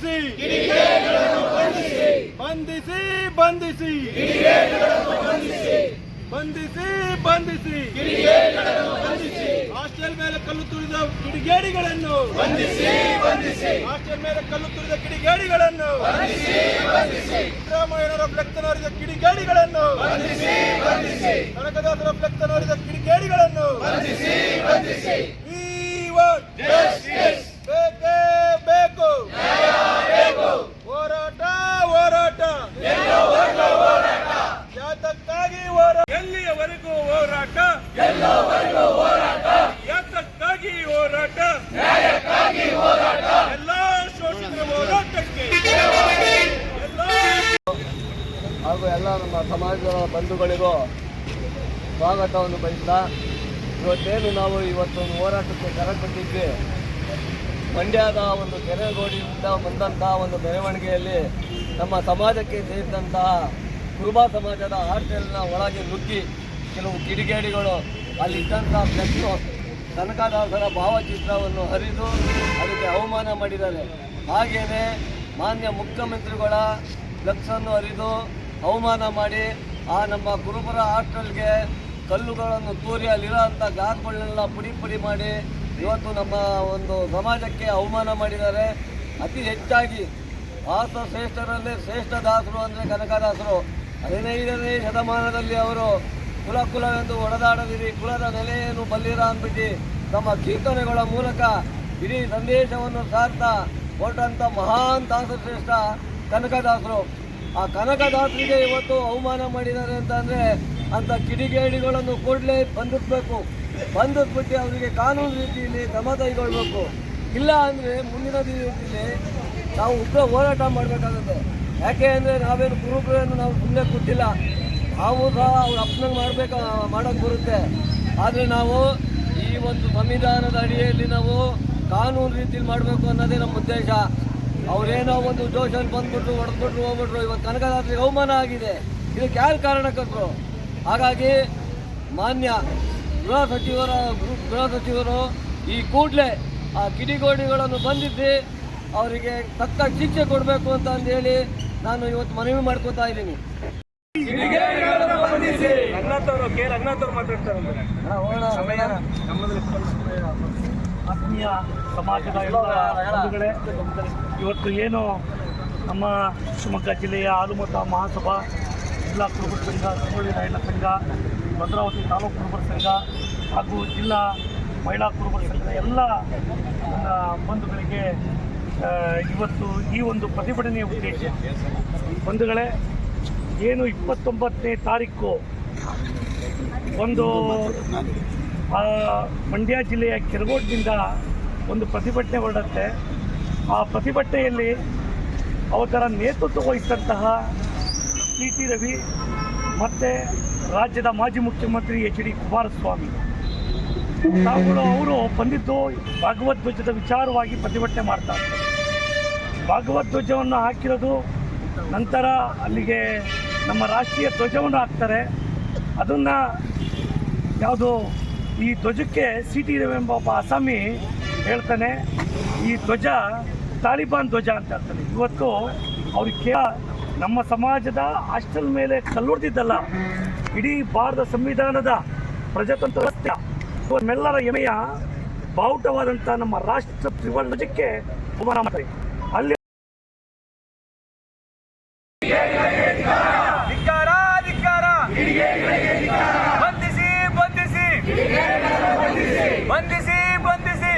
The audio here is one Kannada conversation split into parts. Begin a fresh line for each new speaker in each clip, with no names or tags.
ಬಂಧಿಸಿ. ಬಂಧಿಸಿ ಬಂಧಿಸಿ. ಬಂಧಿಸಿ ಬಂಧಿಸಿ. ಹಾಸ್ಟೆಲ್ ಮೇಲೆ ಕಲ್ಲು ತುಳಿದ ಕಿಡಿಗೇಡಿಗಳನ್ನು. ಬಂಧಿಸಿ ಬಂಧಿಸಿ ಹಾಸ್ಟೆಲ್ ಮೇಲೆ ಕಲ್ಲು ತುಳಿದ ಕಿಡಿಗೇಡಿಗಳನ್ನು. ಬಂಧಿಸಿ ಬಂಧಿಸಿ ಸಿದ್ದರಾಮಯ್ಯನವರ ಫ್ಲೆಕ್ತನವರಿದ ಕಿಡಿಗೇಡಿಗಳನ್ನು. ಬಂಧಿಸಿ ಬಂಧಿಸಿ ಕನಕದಾಸರ ಫ್ಲೆಕ್ತನವರಿದ ಕಿಡಿಗೇಡಿಗಳನ್ನು. ಬಂಧಿಸಿ ಬಂಧಿಸಿ ಬೇಕೇ ಬೇಕು ಹೋರಾಟ ಹೋರಾಟ ಯಾತಕ್ಕಾಗಿ ಹೋರಾಟ ಎಲ್ಲಿಯವರೆಗೂ ಹೋರಾಟ ಯಾತಕ್ಕಾಗಿ ಹೋರಾಟ ಎಲ್ಲ ಶೋಷಿತರ ಹೋರಾಟಕ್ಕೆ ಎಲ್ಲ
ಹಾಗೂ ಎಲ್ಲ ನಮ್ಮ ಸಮಾಜದ ಬಂಧುಗಳಿಗೂ ಸ್ವಾಗತವನ್ನು ಬಯಸ್ತಾ ಇವತ್ತೇನು ನಾವು ಇವತ್ತೊಂದು ಹೋರಾಟಕ್ಕೆ ಕರೆ ಕೊಟ್ಟಿದ್ವಿ ಮಂಡ್ಯದ ಒಂದು ಕೆರೆಗೋಡಿಯಿಂದ ಬಂದಂತಹ ಒಂದು ಮೆರವಣಿಗೆಯಲ್ಲಿ ನಮ್ಮ ಸಮಾಜಕ್ಕೆ ಸೇರಿದಂತಹ ಕುರುಬ ಸಮಾಜದ ಆರ್ಟೆಲ್ನ ಒಳಗೆ ನುಗ್ಗಿ ಕೆಲವು ಕಿಡಿಗೇಡಿಗಳು ಅಲ್ಲಿದ್ದಂತಹ ಫ್ಲೆಕ್ಸು ಕನಕದಾಸರ ಭಾವಚಿತ್ರವನ್ನು ಹರಿದು ಅದಕ್ಕೆ ಅವಮಾನ ಮಾಡಿದ್ದಾರೆ. ಹಾಗೆಯೇ ಮಾನ್ಯ ಮುಖ್ಯಮಂತ್ರಿಗಳ ಫ್ಲೆಕ್ಸನ್ನು ಹರಿದು ಅವಮಾನ ಮಾಡಿ ಆ ನಮ್ಮ ಕುರುಬರ ಹಾಸ್ಟೆಲ್ಗೆ ಕಲ್ಲುಗಳನ್ನು ತೂರಿ ಅಲ್ಲಿರೋ ಅಂಥ ಗಾತ್ಗಳನ್ನೆಲ್ಲ ಪುಡಿ ಪುಡಿ ಮಾಡಿ ಇವತ್ತು ನಮ್ಮ ಒಂದು ಸಮಾಜಕ್ಕೆ ಅವಮಾನ ಮಾಡಿದ್ದಾರೆ. ಅತಿ ಹೆಚ್ಚಾಗಿ ಆಸ ಶ್ರೇಷ್ಠರಲ್ಲಿ ಶ್ರೇಷ್ಠ ದಾಸರು ಅಂದರೆ ಕನಕದಾಸರು. ಹದಿನೈದನೇ ಶತಮಾನದಲ್ಲಿ ಅವರು ಕುಲ ಕುಲವೆಂದು ಒಡೆದಾಡದಿರಿ, ಕುಲದ ನೆಲೆಯನ್ನು ಬಲ್ಲಿರ ಅಂದ್ಬಿಟ್ಟು ತಮ್ಮ ಕೀರ್ತನೆಗಳ ಮೂಲಕ ಇಡೀ ಸಂದೇಶವನ್ನು ಸಾರ್ತಾ ಕೊಟ್ಟಂಥ ಮಹಾನ್ ದಾಸಶ್ರೇಷ್ಠ ಕನಕದಾಸರು. ಆ ಕನಕದಾಸರಿಗೆ ಇವತ್ತು ಅವಮಾನ ಮಾಡಿದ್ದಾರೆ ಅಂತಂದರೆ ಅಂಥ ಕಿಡಿಗೇಡಿಗಳನ್ನು ಕೂಡಲೇ ಬಂಧಿಸಬೇಕು ಬಂಧಿಸ್ಬಿಟ್ಟು ಅವರಿಗೆ ಕಾನೂನು ರೀತಿಯಲ್ಲಿ ಕ್ರಮ ಕೈಗೊಳ್ಬೇಕು. ಇಲ್ಲ ಅಂದರೆ ಮುಂದಿನ ದಿನದಲ್ಲಿ ನಾವು ಉಗ್ರ ಹೋರಾಟ ಮಾಡಬೇಕಾಗುತ್ತೆ. ಯಾಕೆ ಅಂದರೆ ನಾವೇನು ಕುರುಬರನ್ನು ನಾವು ಸುಮ್ಮನೆ ಕೊಟ್ಟಿಲ್ಲ. ನಾವು ಸಹ ಅವ್ರ ಅಪ್ಪನಂಗೆ ಮಾಡಬೇಕು ಮಾಡೋಕ್ಕೆ ಬರುತ್ತೆ. ಆದರೆ ನಾವು ಈ ಒಂದು ಸಂವಿಧಾನದ ಅಡಿಯಲ್ಲಿ ನಾವು ಕಾನೂನು ರೀತಿಯಲ್ಲಿ ಮಾಡಬೇಕು ಅನ್ನೋದೇ ನಮ್ಮ ಉದ್ದೇಶ. ಅವರೇನೋ ಒಂದು ಜೋಶಲ್ಲಿ ಬಂದ್ಬಿಟ್ಟು ಹೊಡೆದ್ಬಿಟ್ರು, ಹೋಗ್ಬಿಟ್ರು. ಇವತ್ತು ಕನಕದಾಸರಿಗೆ ಅವಮಾನ ಆಗಿದೆ. ಇದಕ್ಕೆ ಯಾರು ಕಾರಣಕರ್ತರು ಹಾಗಾಗಿ ಮಾನ್ಯ ಗೃಹ ಸಚಿವರ ಗೃಹ ಸಚಿವರು ಈ ಕೂಡಲೇ ಆ ಕಿಡಿಗೋಡಿಗಳನ್ನು ಬಂಧಿಸಿ ಅವರಿಗೆ ತಕ್ಕ ಶಿಕ್ಷೆ ಕೊಡಬೇಕು ಅಂತ ಅಂದೇಳಿ ನಾನು ಇವತ್ತು ಮನವಿ ಮಾಡ್ಕೋತಾ ಇದ್ದೀನಿ.
ಆತ್ಮೀಯ ಸಮಾಜದ ಇವತ್ತು ಏನು ನಮ್ಮ ಶಿವಮೊಗ್ಗ ಜಿಲ್ಲೆಯ ಆಲುಮತ ಮಹಾಸಭಾ ಜಿಲ್ಲಾ ಕುರುಬರ ಸಂಘ ಸಂಗೊಳ್ಳಿ ರಾಯಣ್ಣ ಸಂಘ, ಭದ್ರಾವತಿ ತಾಲೂಕು ಕುರುಬರ ಸಂಘ ಹಾಗೂ ಜಿಲ್ಲಾ ಮಹಿಳಾ ಕುರುಬರ ಸಂಘದ ಎಲ್ಲ ಬಂಧುಗಳಿಗೆ ಇವತ್ತು ಈ ಒಂದು ಪ್ರತಿಭಟನೆಯ ಉದ್ದೇಶ. ಬಂಧುಗಳೇ, ಏನು ಇಪ್ಪತ್ತೊಂಬತ್ತನೇ ತಾರೀಕು ಒಂದು ಮಂಡ್ಯ ಜಿಲ್ಲೆಯ ಕೆರಗೋಡ್ನಿಂದ ಒಂದು ಪ್ರತಿಭಟನೆ ಹೊರಡುತ್ತೆ. ಆ ಪ್ರತಿಭಟನೆಯಲ್ಲಿ ಅವರ ನೇತೃತ್ವ ವಹಿಸಿದಂತಹ ಸಿ ಟಿ ರವಿ ಮತ್ತು ರಾಜ್ಯದ ಮಾಜಿ ಮುಖ್ಯಮಂತ್ರಿ ಎಚ್ ಡಿ ಕುಮಾರಸ್ವಾಮಿ. ತಾವುಗಳು ಅವರು ಬಂದಿದ್ದು ಭಾಗವಧ್ವಜದ ವಿಚಾರವಾಗಿ ಪ್ರತಿಭಟನೆ ಮಾಡ್ತಾರೆ ಭಾಗವಧ್ವಜವನ್ನು ಹಾಕಿರೋದು ನಂತರ ಅಲ್ಲಿಗೆ ನಮ್ಮ ರಾಷ್ಟ್ರೀಯ ಧ್ವಜವನ್ನು ಹಾಕ್ತಾರೆ. ಅದನ್ನು ಯಾವುದು ಈ ಧ್ವಜಕ್ಕೆ ಸಿ ಟಿ ರವಿ ಎಂಬ ಒಬ್ಬ ಅಸಾಮಿ ಹೇಳ್ತಾನೆ. ಈ ಧ್ವಜ ತಾಲಿಬಾನ್ ಧ್ವಜ ಅಂತ ಹೇಳ್ತಾನೆ. ಇವತ್ತು ಅವ್ರಿಗೆ ನಮ್ಮ ಸಮಾಜದ ಹಾಸ್ಟೆಲ್ ಮೇಲೆ ಕಲ್ಲೊಡ್ತಿದ್ದಲ್ಲ ಇಡೀ ಭಾರತ ಸಂವಿಧಾನದ ಪ್ರಜಾತಂತ್ರ ನಮ್ಮೆಲ್ಲರ ಹೆಮೆಯ ಬಾವುಟವಾದಂಥ ನಮ್ಮ ರಾಷ್ಟ್ರ ತ್ರಿವರ್ಣ ಧ್ವಜಕ್ಕೆ ಅವಮಾನ ಮಾಡ್ತಾರೆ ಅಲ್ಲಿ
ಬಂಧಿಸಿ ಬಂಧಿಸಿ. ಬಂಧಿಸಿ ಬಂಧಿಸಿ.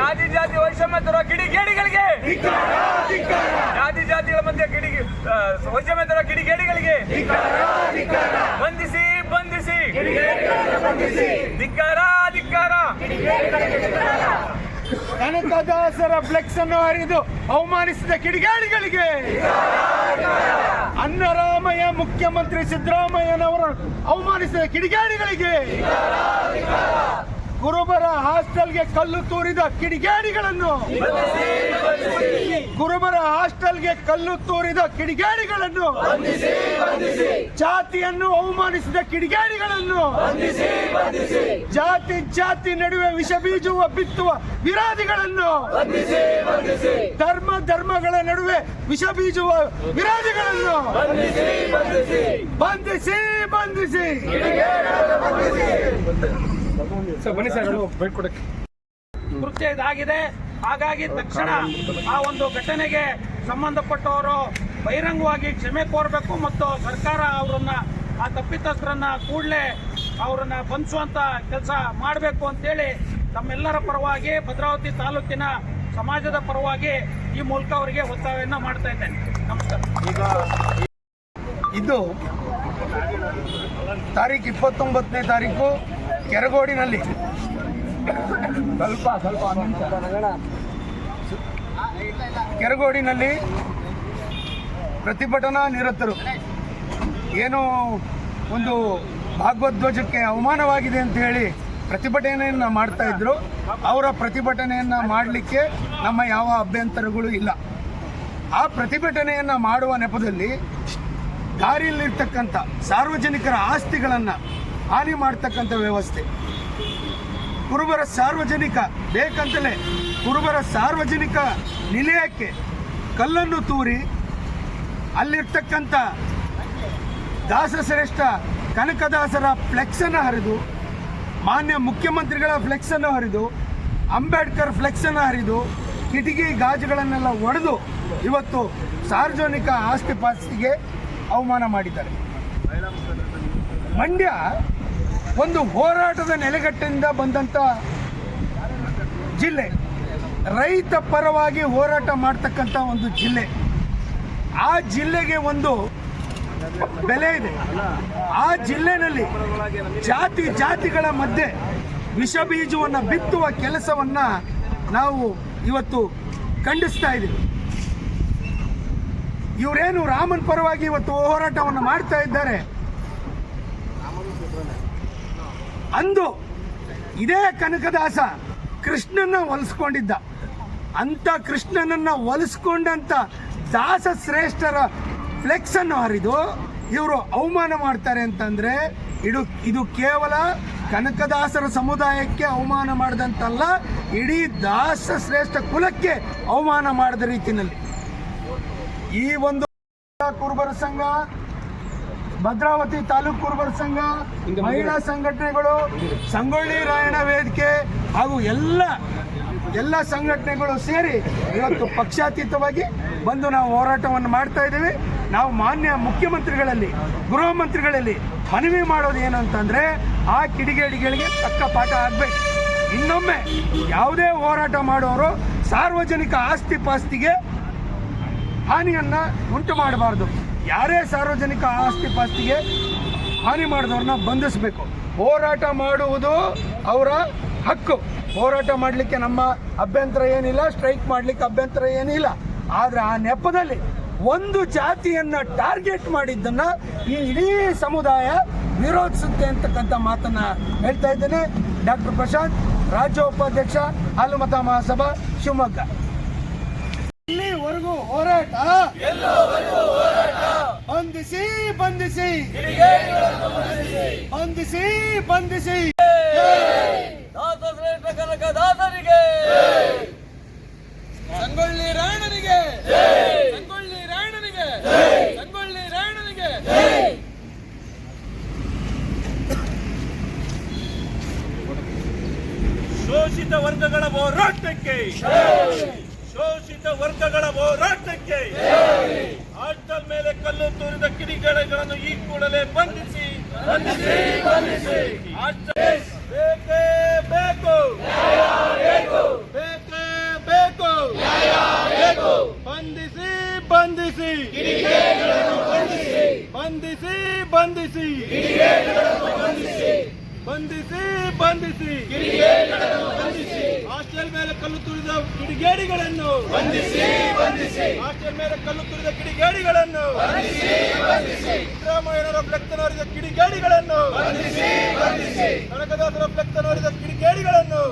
ಜಾತಿ ಜಾತಿ, ವೈಷಮ್ಯ ತರೋ ಕಿಡಿಗೇಡಿಗಳಿಗೆ. ಉದ್ಯಮದ ಕಿಡಿಗೇಡಿಗಳಿಗೆ ಬಂಧಿಸಿ ಬಂಧಿಸಿ. ಧಿಕ್ಕಾರ ಧಿಕ್ಕಾರ.
ಕನಕದಾಸರ ಫ್ಲೆಕ್ಸ್ ಅನ್ನು ಹರಿದು ಅವಮಾನಿಸಿದ ಕಿಡಿಗಾಡಿಗಳಿಗೆ ಅನ್ನರಾಮಯ್ಯ ಮುಖ್ಯಮಂತ್ರಿ ಸಿದ್ದರಾಮಯ್ಯನವರು ಅವಮಾನಿಸಿದ ಕಿಡಿಗಾಡಿಗಳಿಗೆ ಕುರುಬರ ಹಾಸ್ಟೆಲ್ಗೆ ಕಲ್ಲು ತೂರಿದ ಕಿಡಿಗೇಡಿಗಳನ್ನು. ಕುರುಬರ ಹಾಸ್ಟೆಲ್ಗೆ ಕಲ್ಲು ತೂರಿದ ಕಿಡಿಗೇಡಿಗಳನ್ನು. ಜಾತಿಯನ್ನು ಅವಮಾನಿಸಿದ ಕಿಡಿಗೇಡಿಗಳನ್ನು. ಜಾತಿ ಜಾತಿ ನಡುವೆ ವಿಷ ಬೀಜುವ ಬಿತ್ತುವ ವಿರಾದಿಗಳನ್ನು ಧರ್ಮ ಧರ್ಮಗಳ ನಡುವೆ ವಿಷ ಬೀಜುವ ವಿರೋಧಿಗಳನ್ನು. ಬಂಧಿಸಿ ಬಂಧಿಸಿ.
ಕೃತ್ಯ ಇದಾಗಿದೆ. ಹಾಗಾಗಿ ತಕ್ಷಣ ಆ ಒಂದು ಘಟನೆಗೆ ಸಂಬಂಧಪಟ್ಟವರು ಬಹಿರಂಗವಾಗಿ ಕ್ಷಮೆ ಕೋರಬೇಕು ಮತ್ತು ಸರ್ಕಾರ ಅವರನ್ನ ಆ ತಪ್ಪಿತಸ್ಥರನ್ನ ಕೂಡಲೇ ಅವರನ್ನ ಬಂಧಿಸುವಂತ ಕೆಲಸ ಮಾಡಬೇಕು ಅಂತೇಳಿ ತಮ್ಮೆಲ್ಲರ ಪರವಾಗಿ ಭದ್ರಾವತಿ ತಾಲೂಕಿನ ಸಮಾಜದ ಪರವಾಗಿ ಈ ಮೂಲಕ ಅವರಿಗೆ ಒತ್ತಾಯವನ್ನ ಮಾಡ್ತಾ ಇದ್ದೇನೆ. ನಮಸ್ಕಾರ.
ಇದು ತಾರೀಕು ಇಪ್ಪತ್ತೊಂಬತ್ತನೇ ತಾರೀಕು ಕೆರಗೋಡಿನಲ್ಲಿ. ಸ್ವಲ್ಪ ಸ್ವಲ್ಪ ಕೆರಗೋಡಿನಲ್ಲಿ ಪ್ರತಿಭಟನಾ ನಿರತರು. ಏನು ಒಂದು ಭಾಗವಧ್ವಜಕ್ಕೆ ಅವಮಾನವಾಗಿದೆ ಅಂತ ಹೇಳಿ ಪ್ರತಿಭಟನೆಯನ್ನು ಮಾಡ್ತಾ ಇದ್ರು. ಅವರ ಪ್ರತಿಭಟನೆಯನ್ನು ಮಾಡಲಿಕ್ಕೆ ನಮ್ಮ ಯಾವ ಅಭ್ಯಂತರಗಳು ಇಲ್ಲ. ಆ ಪ್ರತಿಭಟನೆಯನ್ನು ಮಾಡುವ ನೆಪದಲ್ಲಿ ದಾರಿಯಲ್ಲಿರ್ತಕ್ಕಂಥ ಸಾರ್ವಜನಿಕರ ಆಸ್ತಿಗಳನ್ನು ಹಾನಿ ಮಾಡ್ತಕ್ಕಂಥ ವ್ಯವಸ್ಥೆ. ಕುರುಬರ ಸಾರ್ವಜನಿಕ, ಬೇಕಂತಲೇ ಕುರುಬರ ಸಾರ್ವಜನಿಕ ನಿಲಯಕ್ಕೆ ಕಲ್ಲನ್ನು ತೂರಿ ಅಲ್ಲಿರ್ತಕ್ಕಂಥ ದಾಸಶ್ರೇಷ್ಠ ಕನಕದಾಸರ ಫ್ಲೆಕ್ಸನ್ನು ಹರಿದು, ಮಾನ್ಯ ಮುಖ್ಯಮಂತ್ರಿಗಳ ಫ್ಲೆಕ್ಸನ್ನು ಹರಿದು, ಅಂಬೇಡ್ಕರ್ ಫ್ಲೆಕ್ಸನ್ನು ಹರಿದು, ಕಿಟಕಿ ಗಾಜುಗಳನ್ನೆಲ್ಲ ಒಡೆದು ಇವತ್ತು ಸಾರ್ವಜನಿಕ ಆಸ್ತಿ ಪಾಸ್ತಿಗೆ ಅವಮಾನ ಮಾಡಿದ್ದಾರೆ. ಮಂಡ್ಯ ಒಂದು ಹೋರಾಟದ ನೆಲೆಗಟ್ಟಿನಿಂದ ಬಂದಂಥ ಜಿಲ್ಲೆ. ರೈತ ಪರವಾಗಿ ಹೋರಾಟ ಮಾಡ್ತಕ್ಕಂಥ ಒಂದು ಜಿಲ್ಲೆ. ಆ ಜಿಲ್ಲೆಗೆ ಒಂದು ಬೆಲೆ ಇದೆ. ಆ ಜಿಲ್ಲೆನಲ್ಲಿ ಜಾತಿ ಜಾತಿಗಳ ಮಧ್ಯೆ ವಿಷ ಬೀಜವನ್ನು ಬಿತ್ತುವ ಕೆಲಸವನ್ನ ನಾವು ಇವತ್ತು ಖಂಡಿಸ್ತಾ ಇದ್ದೀವಿ. ಇವರೇನು ರಾಮನ್ ಪರವಾಗಿ ಇವತ್ತು ಹೋರಾಟವನ್ನು ಮಾಡ್ತಾ ಇದ್ದಾರೆ? ಅಂದು ಇದೇ ಕನಕದಾಸ ಕೃಷ್ಣನ ಒಲಿಸ್ಕೊಂಡಿದ್ದ ಅಂತ ಕೃಷ್ಣನನ್ನ ಒಲಿಸ್ಕೊಂಡಂತ ದಾಸ ಶ್ರೇಷ್ಠರ ಫ್ಲೆಕ್ಸ್ ಅನ್ನು ಹರಿದು ಇವರು ಅವಮಾನ ಮಾಡ್ತಾರೆ ಅಂತಂದ್ರೆ ಇದು ಇದು ಕೇವಲ ಕನಕದಾಸರ ಸಮುದಾಯಕ್ಕೆ ಅವಮಾನ ಮಾಡಿದಂತಲ್ಲ, ಇಡೀ ದಾಸ ಶ್ರೇಷ್ಠ ಕುಲಕ್ಕೆ ಅವಮಾನ ಮಾಡಿದ ರೀತಿಯಲ್ಲಿ ಈ ಒಂದು ಕುರುಬರ ಸಂಘ ಭದ್ರಾವತಿ ತಾಲೂಕು ಕುರುಬರ ಸಂಘ ಮಹಿಳಾ ಸಂಘಟನೆಗಳು ಸಂಗೊಳ್ಳಿ ರಾಯಣ ವೇದಿಕೆ ಹಾಗೂ ಎಲ್ಲ ಎಲ್ಲ ಸಂಘಟನೆಗಳು ಸೇರಿ ಇವತ್ತು ಪಕ್ಷಾತೀತವಾಗಿ ಬಂದು ನಾವು ಹೋರಾಟವನ್ನು ಮಾಡ್ತಾ ಇದ್ದೀವಿ. ನಾವು ಮಾನ್ಯ ಮುಖ್ಯಮಂತ್ರಿಗಳಲ್ಲಿ ಗೃಹ ಮಂತ್ರಿಗಳಲ್ಲಿ ಮನವಿ ಮಾಡೋದು ಏನು ಅಂತಂದ್ರೆ ಆ ಕಿಡಿಗೇಡಿಗಳಿಗೆ ತಕ್ಕ ಪಾಠ ಆಗಬೇಕು. ಇನ್ನೊಮ್ಮೆ ಯಾವುದೇ ಹೋರಾಟ ಮಾಡೋರು ಸಾರ್ವಜನಿಕ ಆಸ್ತಿ ಪಾಸ್ತಿಗೆ ಹಾನಿಯನ್ನ ಉಂಟು ಮಾಡಬಾರ್ದು. ಯಾರೇ ಸಾರ್ವಜನಿಕ ಆಸ್ತಿ ಪಾಸ್ತಿಗೆ ಹಾನಿ ಮಾಡಿದವ್ರನ್ನ ಬಂಧಿಸಬೇಕು. ಹೋರಾಟ ಮಾಡುವುದು ಅವರ ಹಕ್ಕು. ಹೋರಾಟ ಮಾಡಲಿಕ್ಕೆ ನಮ್ಮ ಅಭ್ಯಂತರ ಏನಿಲ್ಲ, ಸ್ಟ್ರೈಕ್ ಮಾಡಲಿಕ್ಕೆ ಅಭ್ಯಂತರ ಏನಿಲ್ಲ. ಆದರೆ ಆ ನೆಪದಲ್ಲಿ ಒಂದು ಜಾತಿಯನ್ನ ಟಾರ್ಗೆಟ್ ಮಾಡಿದ್ದನ್ನ ಈ ಇಡೀ ಸಮುದಾಯ ವಿರೋಧಿಸುತ್ತೆ ಅಂತಕ್ಕಂಥ ಮಾತನ್ನ ಹೇಳ್ತಾ ಇದ್ದೇನೆ. ಡಾಕ್ಟರ್ ಪ್ರಶಾಂತ್, ರಾಜ್ಯ ಉಪಾಧ್ಯಕ್ಷ, ಹಾಲುಮತ ಮಹಾಸಭಾ ಶಿವಮೊಗ್ಗ. ಇಲ್ಲಿವರೆಗೂ ಹೋರಾಟ ಬಂಧಿಸಿ ಬಂಧಿಸಿ. ಬಂಧಿಸಿ ಬಂಧಿಸಿ.
ದಾಸ ಶ್ರೇಷ್ಠ ಕನಕ ದಾಸರಿಗೆ
ಸಂಗೊಳ್ಳಿ ರಾಯಣನಿಗೆ ಸಂಗೊಳ್ಳಿ ರಾಯಣನಿಗೆ ಸಂಗೊಳ್ಳಿ ರಾಯಣನಿಗೆ ಶೋಷಿತ ವರ್ಗಗಳ ಹೋರಾಟಕ್ಕೆ. ಶೋಷಿತ ವರ್ಗಗಳ ಹೋರಾಟಕ್ಕೆ. ಹಾಸ್ಟೆಲ್ ಮೇಲೆ ಕಲ್ಲು ತೂರಿದ ಕಿಡಿಗೇಡಿಗಳನ್ನು ಈ ಕೂಡಲೇ ಬಂಧಿಸಿ ಬಂಧಿಸಿ ಬಂಧಿಸಿ. ಬೇಕೇ ಬೇಕು. ಬೇಕೇ ಬೇಕು. ಬಂಧಿಸಿ ಬಂಧಿಸಿ. ಬಂಧಿಸಿ ಬಂಧಿಸಿ.
ಬಂಧಿಸಿ ಬಂಧಿಸಿ. ಹಾಸ್ಟೆಲ್ ಮೇಲೆ ಕಲ್ಲು ತುಳಿದ ಕಿಡಿಗೇಡಿಗಳನ್ನು. ಬಂಧಿಸಿ ಹಾಸ್ಟೆಲ್ ಕಲ್ಲು ತುರಿದ ಕಿಡಿಗೇಡಿಗಳನ್ನು ಸಿದ್ದರಾಮಯ್ಯನವರ ಫ್ಲೆಕ್ಸ್ ನೋಡಿದ ಕಿಡಿಗೇಡಿಗಳನ್ನು ಕನಕದಾಸರ ಫ್ಲೆಕ್ಸ್ ನೋಡಿದ ಕಿಡಿಗೇಡಿಗಳನ್ನು